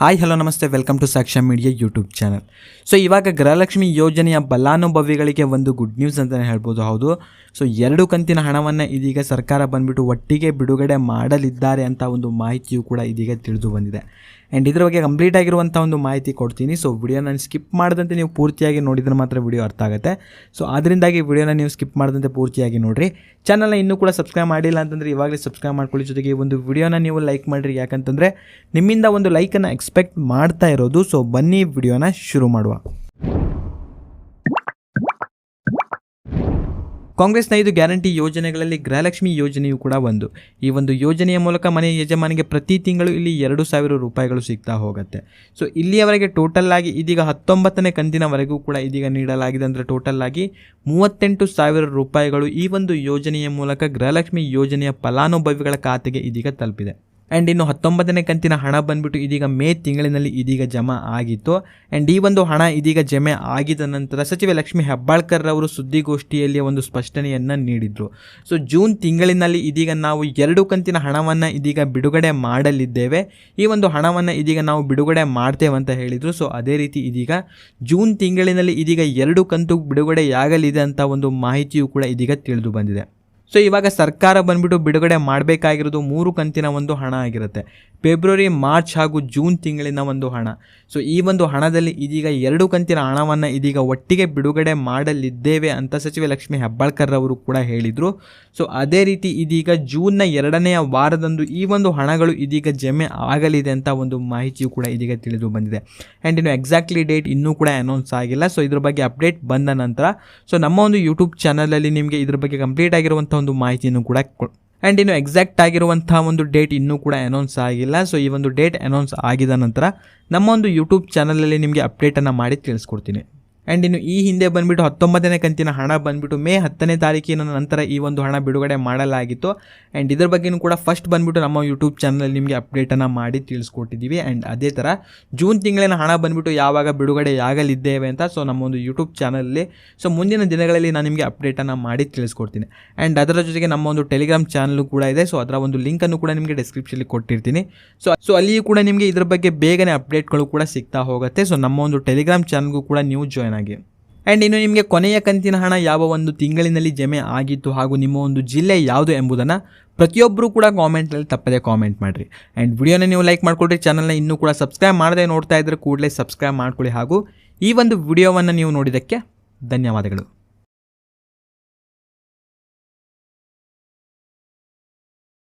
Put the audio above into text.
Hi hello ನಮಸ್ತೆ. Welcome to Sakshya media YouTube channel so ಇವಾಗ ಗೃಹಲಕ್ಷ್ಮಿ ಯೋಜನೆಯ ಫಲಾನುಭವಿಗಳಿಗೆ ಒಂದು ಗುಡ್ ನ್ಯೂಸ್ ಅಂತಲೇ ಹೇಳ್ಬೋದು. ಹೌದು. ಸೊ ಎರಡು ಕಂತಿನ ಹಣವನ್ನು ಇದೀಗ ಸರ್ಕಾರ ಬಂದ್ಬಿಟ್ಟು ಒಟ್ಟಿಗೆ ಬಿಡುಗಡೆ ಮಾಡಲಿದ್ದಾರೆ ಅಂತ ಒಂದು ಮಾಹಿತಿಯು ಕೂಡ ಇದೀಗ ತಿಳಿದು ಬಂದಿದೆ. ಆ್ಯಂಡ್ ಇದ್ರ ಬಗ್ಗೆ ಕಂಪ್ಲೀಟ್ ಆಗಿರುವಂಥ ಒಂದು ಮಾಹಿತಿ ಕೊಡ್ತೀನಿ. ಸೊ ವಿಡಿಯೋನ ಸ್ಕಿಪ್ ಮಾಡದಂತೆ ನೀವು ಪೂರ್ತಿಯಾಗಿ ನೋಡಿದರೆ ಮಾತ್ರ ವಿಡಿಯೋ ಅರ್ಥ ಆಗುತ್ತೆ. ಸೊ ಅದರಿಂದಾಗಿ ವಿಡಿಯೋನ ನೀವು ಸ್ಕಿಪ್ ಮಾಡದಂತೆ ಪೂರ್ತಿಯಾಗಿ ನೋಡಿರಿ. ಚಾನಲ್ನ ಇನ್ನೂ ಕೂಡ ಸಬ್ಸ್ಕ್ರೈಬ್ ಮಾಡಿಲ್ಲ ಅಂತಂದರೆ ಇವಾಗಲೇ ಸಬ್ಸ್ಕ್ರೈಬ್ ಮಾಡ್ಕೊಳ್ಳಿ. ಜೊತೆಗೆ ಒಂದು ವಿಡಿಯೋನ ನೀವು ಲೈಕ್ ಮಾಡಿರಿ. ಯಾಕಂತಂದರೆ ನಿಮ್ಮಿಂದ ಒಂದು ಲೈಕನ್ನು ಎಕ್ಸ್ಪೆಕ್ಟ್ ಮಾಡ್ತಾ ಇರೋದು. ಸೊ, ಬನ್ನಿ ವಿಡಿಯೋನ ಶುರು ಮಾಡುವ. ಕಾಂಗ್ರೆಸ್ನ ಐದು ಗ್ಯಾರಂಟಿ ಯೋಜನೆಗಳಲ್ಲಿ ಗೃಹಲಕ್ಷ್ಮಿ ಯೋಜನೆಯು ಕೂಡ ಒಂದು. ಈ ಒಂದು ಯೋಜನೆಯ ಮೂಲಕ ಮನೆ ಯಜಮಾನಿಗೆ ಪ್ರತಿ ತಿಂಗಳು ಇಲ್ಲಿ ಎರಡು ಸಾವಿರ ರೂಪಾಯಿಗಳು ಸಿಗ್ತಾ ಹೋಗುತ್ತೆ. ಸೊ, ಇಲ್ಲಿಯವರೆಗೆ ಟೋಟಲ್ ಆಗಿ ಇದೀಗ ಹತ್ತೊಂಬತ್ತನೇ ಕಂತಿನವರೆಗೂ ಕೂಡ ಇದೀಗ ನೀಡಲಾಗಿದೆ ಅಂದರೆ ಟೋಟಲ್ ಆಗಿ ಮೂವತ್ತೆಂಟು ಸಾವಿರ ರೂಪಾಯಿಗಳು ಈ ಒಂದು ಯೋಜನೆಯ ಮೂಲಕ ಗೃಹಲಕ್ಷ್ಮಿ ಯೋಜನೆಯ ಫಲಾನುಭವಿಗಳ ಖಾತೆಗೆ ಇದೀಗ ತಲುಪಿದೆ. ಆ್ಯಂಡ್ ಇನ್ನು ಹತ್ತೊಂಬತ್ತನೇ ಕಂತಿನ ಹಣ ಬಂದುಬಿಟ್ಟು ಇದೀಗ ಮೇ ತಿಂಗಳಿನಲ್ಲಿ ಇದೀಗ ಜಮಾ ಆಗಿತ್ತು. ಆ್ಯಂಡ್ ಈ ಒಂದು ಹಣ ಇದೀಗ ಜಮೆ ಆಗಿದ ನಂತರ ಸಚಿವೆ ಲಕ್ಷ್ಮಿ ಹೆಬ್ಬಾಳ್ಕರ್ ಅವರು ಸುದ್ದಿಗೋಷ್ಠಿಯಲ್ಲಿ ಒಂದು ಸ್ಪಷ್ಟನೆಯನ್ನು ನೀಡಿದರು. ಸೊ ಜೂನ್ ತಿಂಗಳಿನಲ್ಲಿ ಇದೀಗ ನಾವು ಎರಡು ಕಂತಿನ ಹಣವನ್ನು ಇದೀಗ ಬಿಡುಗಡೆ ಮಾಡಲಿದ್ದೇವೆ. ಈ ಒಂದು ಹಣವನ್ನು ಇದೀಗ ನಾವು ಬಿಡುಗಡೆ ಮಾಡ್ತೇವೆ ಅಂತ ಹೇಳಿದರು. ಸೊ ಅದೇ ರೀತಿ ಇದೀಗ ಜೂನ್ ತಿಂಗಳಿನಲ್ಲಿ ಇದೀಗ ಎರಡು ಕಂತು ಬಿಡುಗಡೆಯಾಗಲಿದೆ ಅಂತ ಒಂದು ಮಾಹಿತಿಯೂ ಕೂಡ ಇದೀಗ ತಿಳಿದು ಬಂದಿದೆ. ಸೊ ಇವಾಗ ಸರ್ಕಾರ ಬಂದ್ಬಿಟ್ಟು ಬಿಡುಗಡೆ ಮಾಡಬೇಕಾಗಿರೋದು ಮೂರು ಕಂತಿನ ಒಂದು ಹಣ ಆಗಿರುತ್ತೆ. ಫೆಬ್ರವರಿ ಮಾರ್ಚ್ ಹಾಗೂ ಜೂನ್ ತಿಂಗಳಿನ ಒಂದು ಹಣ. ಸೊ ಈ ಒಂದು ಹಣದಲ್ಲಿ ಇದೀಗ ಎರಡು ಕಂತಿನ ಹಣವನ್ನು ಇದೀಗ ಒಟ್ಟಿಗೆ ಬಿಡುಗಡೆ ಮಾಡಲಿದ್ದೇವೆ ಅಂತ ಸಚಿವೆ ಲಕ್ಷ್ಮಿ ಹೆಬ್ಬಾಳ್ಕರ್ ಅವರು ಕೂಡ ಹೇಳಿದರು. ಸೊ ಅದೇ ರೀತಿ ಇದೀಗ ಜೂನ್ನ ಎರಡನೆಯ ವಾರದಂದು ಈ ಒಂದು ಹಣಗಳು ಇದೀಗ ಜಮೆ ಆಗಲಿದೆ ಅಂತ ಒಂದು ಮಾಹಿತಿಯು ಕೂಡ ಇದೀಗ ತಿಳಿದು ಬಂದಿದೆ. ಆ್ಯಂಡ್ ಇನ್ನು ಎಕ್ಸಾಕ್ಟ್ಲಿ ಡೇಟ್ ಇನ್ನೂ ಕೂಡ ಅನೌನ್ಸ್ ಆಗಿಲ್ಲ. ಸೊ ಇದ್ರ ಬಗ್ಗೆ ಅಪ್ಡೇಟ್ ಬಂದ ನಂತರ. ಸೊ ನಮ್ಮ ಒಂದು ಯೂಟ್ಯೂಬ್ ಚಾನಲಲ್ಲಿ ನಿಮಗೆ ಇದ್ರ ಬಗ್ಗೆ ಕಂಪ್ಲೀಟ್ ಆಗಿರುವಂಥ ಒಂದು ಮಾಹಿತಿಯನ್ನು ಕೂಡ ಆ್ಯಂಡ್ ಇನ್ನು ಎಕ್ಸಾಕ್ಟ್ ಆಗಿರುವಂಥ ಒಂದು ಡೇಟ್ ಇನ್ನೂ ಕೂಡ ಅನೌನ್ಸ್ ಆಗಿಲ್ಲ. ಸೊ ಈ ಒಂದು ಡೇಟ್ ಅನೌನ್ಸ್ ಆಗಿದ ನಂತರ ನಮ್ಮ ಒಂದು ಯೂಟ್ಯೂಬ್ ಚಾನಲಲ್ಲಿ ನಿಮಗೆ ಅಪ್ಡೇಟನ್ನು ಮಾಡಿ ತಿಳಿಸ್ಕೊಡ್ತೀನಿ. ಆ್ಯಂಡ್ ಇನ್ನು ಈ ಹಿಂದೆ ಬಂದುಬಿಟ್ಟು ಹತ್ತೊಂಬತ್ತನೇ ಕಂತಿನ ಹಣ ಬಂದುಬಿಟ್ಟು ಮೇ ಹತ್ತನೇ ತಾರೀಕಿನ ನಂತರ ಈ ಒಂದು ಹಣ ಬಿಡುಗಡೆ ಮಾಡಲಾಗಿತ್ತು. ಆ್ಯಂಡ್ ಇದ್ರ ಬಗ್ಗೆಯೂ ಕೂಡ ಫಸ್ಟ್ ಬಂದುಬಿಟ್ಟು ನಮ್ಮ ಯೂಟ್ಯೂಬ್ ಚಾನಲಲ್ಲಿ ನಿಮಗೆ ಅಪ್ಡೇಟನ್ನು ಮಾಡಿ ತಿಳಿಸ್ಕೊಟ್ಟಿದ್ದೀವಿ. ಆ್ಯಂಡ್ ಅದೇ ಥರ ಜೂನ್ ತಿಂಗಳಿನ ಹಣ ಬಂದುಬಿಟ್ಟು ಯಾವಾಗ ಬಿಡುಗಡೆ ಆಗಲಿದ್ದೇವೆ ಅಂತ ಸೊ ನಮ್ಮ ಒಂದು ಯೂಟ್ಯೂಬ್ ಚಾನಲಲ್ಲಿ ಸೊ ಮುಂದಿನ ದಿನಗಳಲ್ಲಿ ನಾನು ನಿಮಗೆ ಅಪ್ಡೇಟನ್ನು ಮಾಡಿ ತಿಳಿಸ್ಕೊಡ್ತೀನಿ. ಆ್ಯಂಡ್ ಅದರ ಜೊತೆಗೆ ನಮ್ಮ ಒಂದು ಟೆಲಿಗ್ರಾಮ್ ಚಾನಲ್ ಕೂಡ ಇದೆ. ಸೊ ಅದರ ಒಂದು ಲಿಂಕನ್ನು ಕೂಡ ನಿಮಗೆ ಡಿಸ್ಕ್ರಿಪ್ಷನಲ್ಲಿ ಕೊಟ್ಟಿರ್ತೀನಿ. ಸೊ ಸೊ ಅಲ್ಲಿಯೂ ಕೂಡ ನಿಮಗೆ ಇದ್ರ ಬಗ್ಗೆ ಬೇಗನೆ ಅಪ್ಡೇಟ್ಗಳು ಕೂಡ ಸಿಗ್ತಾ ಹೋಗುತ್ತೆ. ಸೊ ನಮ್ಮ ಒಂದು ಟೆಲಿಗ್ರಾಮ್ ಚಾನಲ್ಗೂ ಕೂಡ ನೀವು ಜಾಯ್ನ್ ಆಗಿ ಆ್ಯಂಡ್ ಇನ್ನು ನಿಮಗೆ ಕೊನೆಯ ಕಂತಿನ ಹಣ ಯಾವ ಒಂದು ತಿಂಗಳಿನಲ್ಲಿ ಜಮೆ ಆಗಿತ್ತು ಹಾಗೂ ನಿಮ್ಮ ಒಂದು ಜಿಲ್ಲೆ ಯಾವುದು ಎಂಬುದನ್ನು ಪ್ರತಿಯೊಬ್ಬರು ಕೂಡ ಕಾಮೆಂಟ್ನಲ್ಲಿ ತಪ್ಪದೆ ಕಾಮೆಂಟ್ ಮಾಡಿರಿ. ಆ್ಯಂಡ್ ವಿಡಿಯೋನ ನೀವು ಲೈಕ್ ಮಾಡ್ಕೊಳ್ರಿ, ಚಾನಲ್ನ ಇನ್ನೂ ಕೂಡ ಸಬ್ಸ್ಕ್ರೈಬ್ ಮಾಡದೆ ನೋಡ್ತಾ ಇದ್ದರೆ ಕೂಡಲೇ ಸಬ್ಸ್ಕ್ರೈಬ್ ಮಾಡ್ಕೊಳ್ಳಿ ಹಾಗೂ ಈ ಒಂದು ವಿಡಿಯೋವನ್ನು ನೀವು ನೋಡಿದ್ದಕ್ಕೆ ಧನ್ಯವಾದಗಳು.